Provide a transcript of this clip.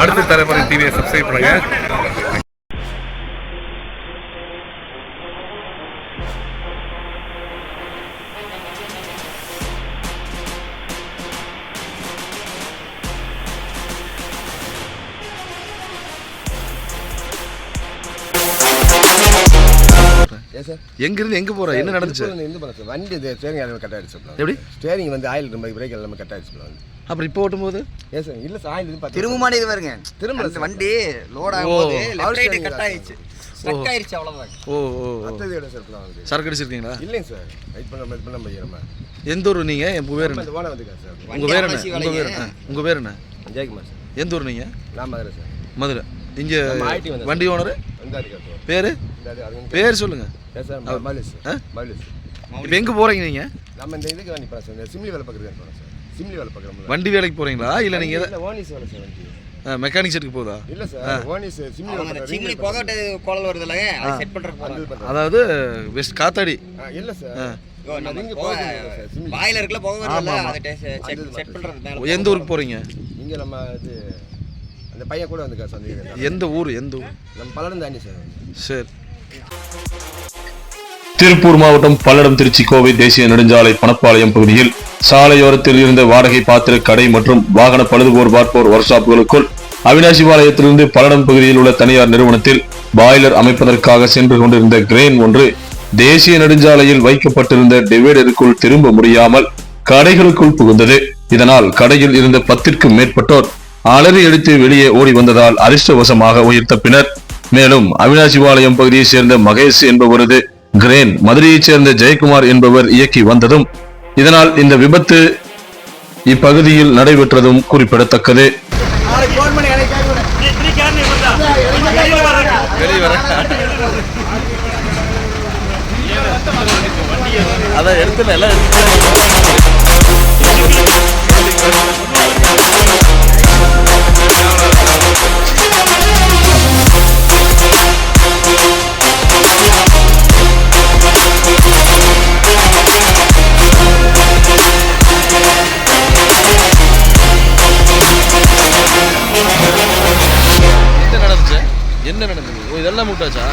அடுத்த தலைமுறை டிவியை சப்ஸ்கிரைப் பண்ணுங்க எங்கிருந்து எங்க போற என்ன நடந்துச்சு வண்டி ஸ்டேரிங் எல்லாமே கட் ஆயிடுச்சு. எப்படி? ஸ்டேரிங் வந்து ஆயில் ரொம்ப பிரேக் எல்லாமே கட் ஆயிடுச்சு. அப்புறம் இப்போ ஓட்டும்போது? ஏன் சார் இல்லை சார் இது பார்த்து திரும்ப மாட்டேது பாருங்க. திரும்பல அந்த சார். வண்டி லோட். ஆகும்போது லெஃப்ட் கட் ஆயிடுச்சு. ஓ. ஓ விட சார் வந்து சரக்கு அடிச்சிருக்கீங்களா? இல்லைங்க சார் வெயிட் பண்ண வெயிட் பண்ண பையன் நம்ம. எந்த ஊர் நீங்க? என் பேர் என்ன? இந்த ஓனர் வந்துருக்காரு சார் உங்க வண்டி பேர் என்ன? அவசியம் உங்க பேர் வேலைங்க. என்ன உங்க பேர் என்ன? ஜெயக்குமார் சார் எந்த ஊர் நீங்க? நான் மதுரை சார் மதுரை. இங்க. வண்டி ஓனர்? பேரு? பேர் சொல்லுங்க. ஏன் சார் மலிஸ் ஆ? மலிஸ் இப்போ எங்க போறீங்க நீங்க? நம்ம இந்த இதுக்கு சார் சிம்லி வேலை பார்க்குறதுக்கு சார் சிம்லி வேலை பார்க்குறோம் வண்டி வேலைக்கு போறீங்களா? இல்ல நீங்க இல்லை ஓனிஸ் வேலை சார் வண்டி. மெக்கானிக் செட்டுக்கு போதா? இல்லை சார் ஓனிஸ் அந்த சிம்னி புகட்டு குழல் வருது இல்லைங்க அதை செட் பண்றதுக்கு அதாவது வெஸ்ட் காத்தாடி. இல்லை சார். நம்ம ரிங்கு புகை வருது அதை செட் பண்றது எந்த ஊருக்கு போறீங்க? இங்கே நம்ம இது அந்த பையன் கூட வந்துருக்காரு சார் எந்த ஊர் எந்த ஊர்? நம்ம பல்லடம் தாண்டி சார். சரி. திருப்பூர் மாவட்டம் பல்லடம் திருச்சி கோவை தேசிய நெடுஞ்சாலை பணப்பாளையம் பகுதியில் சாலையோரத்தில் இருந்த வாடகை பாத்திர கடை மற்றும் வாகன பழுதுபோர் பார்ப்போர் ஒர்க் ஷாப்புகளுக்குள் அவினாசிபாளையத்திலிருந்து பல்லடம் பகுதியில் உள்ள தனியார் நிறுவனத்தில் பாய்லர் அமைப்பதற்காக சென்று கொண்டிருந்த கிரேன் ஒன்று தேசிய நெடுஞ்சாலையில் வைக்கப்பட்டிருந்த டிவைடருக்குள் திரும்ப முடியாமல் கடைகளுக்குள் புகுந்தது. இதனால் கடையில் இருந்த பத்திற்கும் மேற்பட்டோர் அலறி அடித்து வெளியே ஓடி வந்ததால் அரிஷ்டவசமாக உயிர் தப்பினர் மேலும் அவினாசிபாளையம் பகுதியைச் சேர்ந்த மகேஷ் என்பவரது கிரேன். மதுரையைச் சேர்ந்த ஜெயக்குமார் என்பவர் இயக்கி வந்ததும் இதனால் இந்த விபத்து இப்பகுதியில் நடைபெற்றதும் குறிப்பிடத்தக்கது. அதான் எடுத்துல எல்லாம் எடுத்துல என்ன நடந்தது? ஓ இதெல்லாம் முட்டாச்சா?